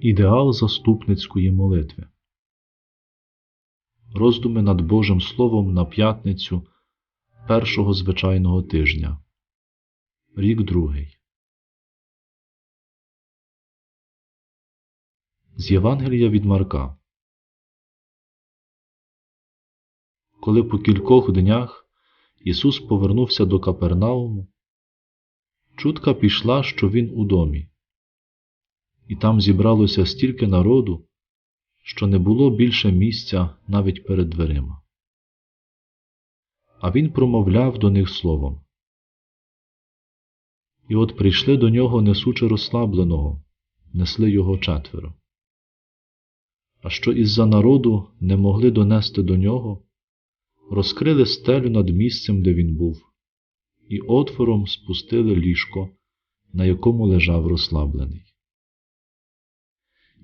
Ідеал заступницької молитви. Роздуми над Божим Словом на п'ятницю першого звичайного тижня. Рік другий. З Євангелія від Марка. Коли по кількох днях Ісус повернувся до Капернауму, чутка пішла, що Він у домі і там зібралося стільки народу, що не було більше місця навіть перед дверима. А він промовляв до них словом. І от прийшли до нього, несучи розслабленого, несли його четверо. А що із-за народу не могли донести до нього, розкрили стелю над місцем, де він був, і отвором спустили ліжко, на якому лежав розслаблений.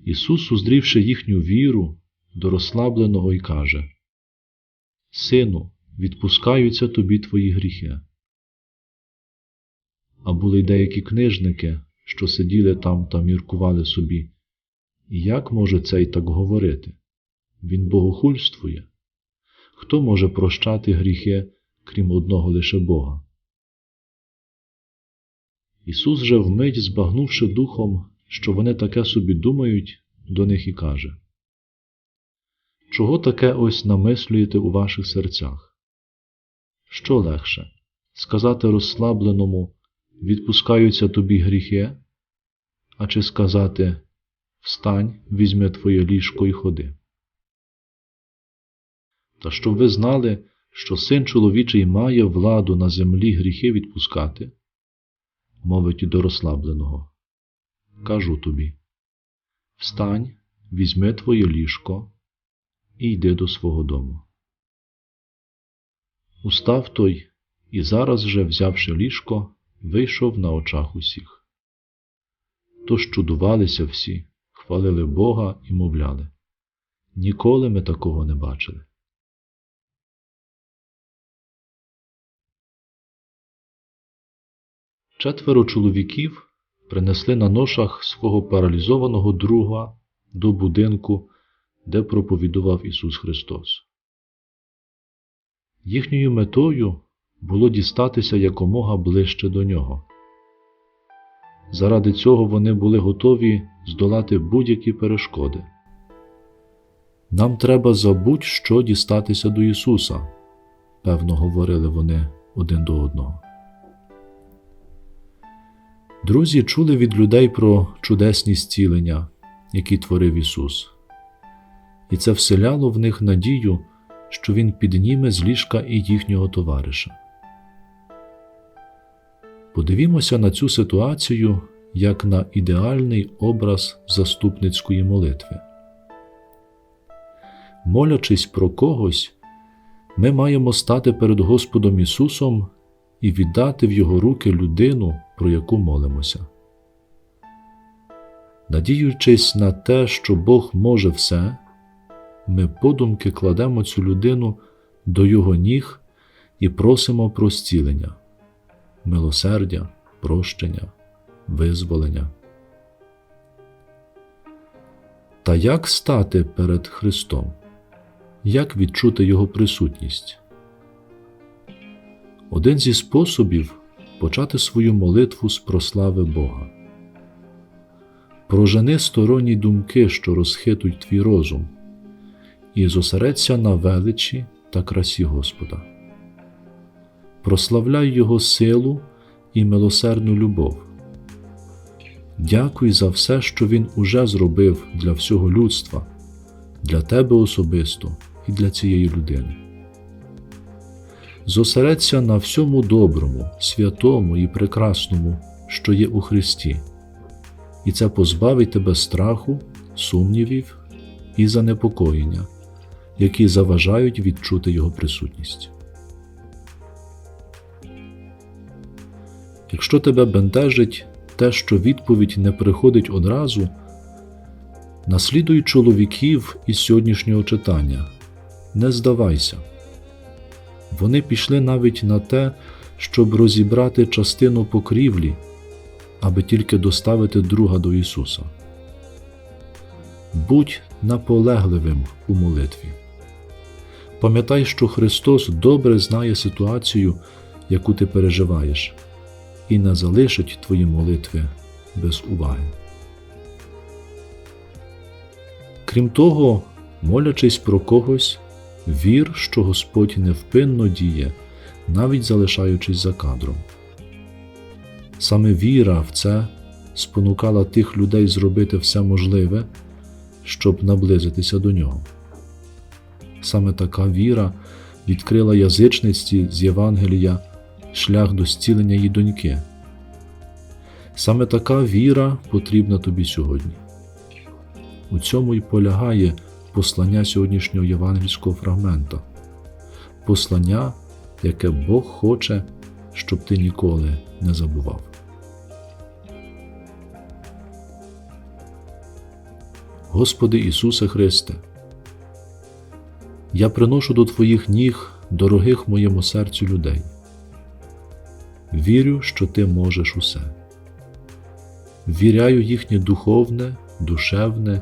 Ісус, уздрівши їхню віру до розслабленого, і каже Сину, відпускаються тобі твої гріхи. А були й деякі книжники, що сиділи там та міркували собі. Як може цей так говорити? Він богохульствує. Хто може прощати гріхи, крім одного лише Бога? Ісус же вмить, збагнувши духом, що вони таке собі думають, до них і каже Чого таке ось намислюєте у ваших серцях? Що легше сказати розслабленому відпускаються тобі гріхи, а чи сказати Встань, візьми твоє ліжко і ходи. Та щоб ви знали, що син чоловічий має владу на землі гріхи відпускати, мовить до розслабленого кажу тобі Встань, візьми твоє ліжко і йди до свого дому. Устав той і зараз же, взявши ліжко, вийшов на очах усіх. Тож чудувалися всі, хвалили Бога і мовляли Ніколи ми такого не бачили. Четверо чоловіків принесли на ношах свого паралізованого друга до будинку, де проповідував Ісус Христос. Їхньою метою було дістатися якомога ближче до Нього. Заради цього вони були готові здолати будь-які перешкоди. Нам треба за будь-що дістатися до Ісуса, певно, говорили вони один до одного. Друзі чули від людей про чудесні зцілення, які творив Ісус, і це вселяло в них надію, що Він підніме з ліжка і їхнього товариша. Подивімося на цю ситуацію як на ідеальний образ заступницької молитви. Молячись про когось, ми маємо стати перед Господом Ісусом і віддати в Його руки людину, про яку молимося. Надіючись на те, що Бог може все, ми подумки кладемо цю людину до Його ніг і просимо про зцілення, милосердя, прощення, визволення. Та як стати перед Христом? Як відчути Його присутність? Один зі способів почати свою молитву з прослави Бога. Прожени сторонні думки, що розхитують твій розум, і зосередься на величі та красі Господа. Прославляй Його силу і милосердну любов. Дякуй за все, що Він уже зробив для всього людства, для тебе особисто і для цієї людини зосередься на всьому доброму, святому і прекрасному, що є у Христі, і це позбавить тебе страху, сумнівів і занепокоєння, які заважають відчути Його присутність. Якщо тебе бентежить те, що відповідь не приходить одразу, наслідуй чоловіків із сьогоднішнього читання, не здавайся. Вони пішли навіть на те, щоб розібрати частину покрівлі, аби тільки доставити друга до Ісуса. будь наполегливим у молитві. Пам'ятай, що Христос добре знає ситуацію, яку ти переживаєш, і не залишить твої молитви без уваги. Крім того, молячись про когось, вір, що Господь невпинно діє, навіть залишаючись за кадром. Саме віра в це спонукала тих людей зробити все можливе, щоб наблизитися до нього. Саме така віра відкрила язичниці з Євангелія шлях до зцілення її доньки. Саме така віра потрібна тобі сьогодні. У цьому й полягає послання сьогоднішнього євангельського фрагмента, послання, яке Бог хоче, щоб ти ніколи не забував. Господи Ісусе Христе, я приношу до Твоїх ніг дорогих моєму серцю людей. Вірю, що Ти можеш усе. Віряю їхнє духовне, душевне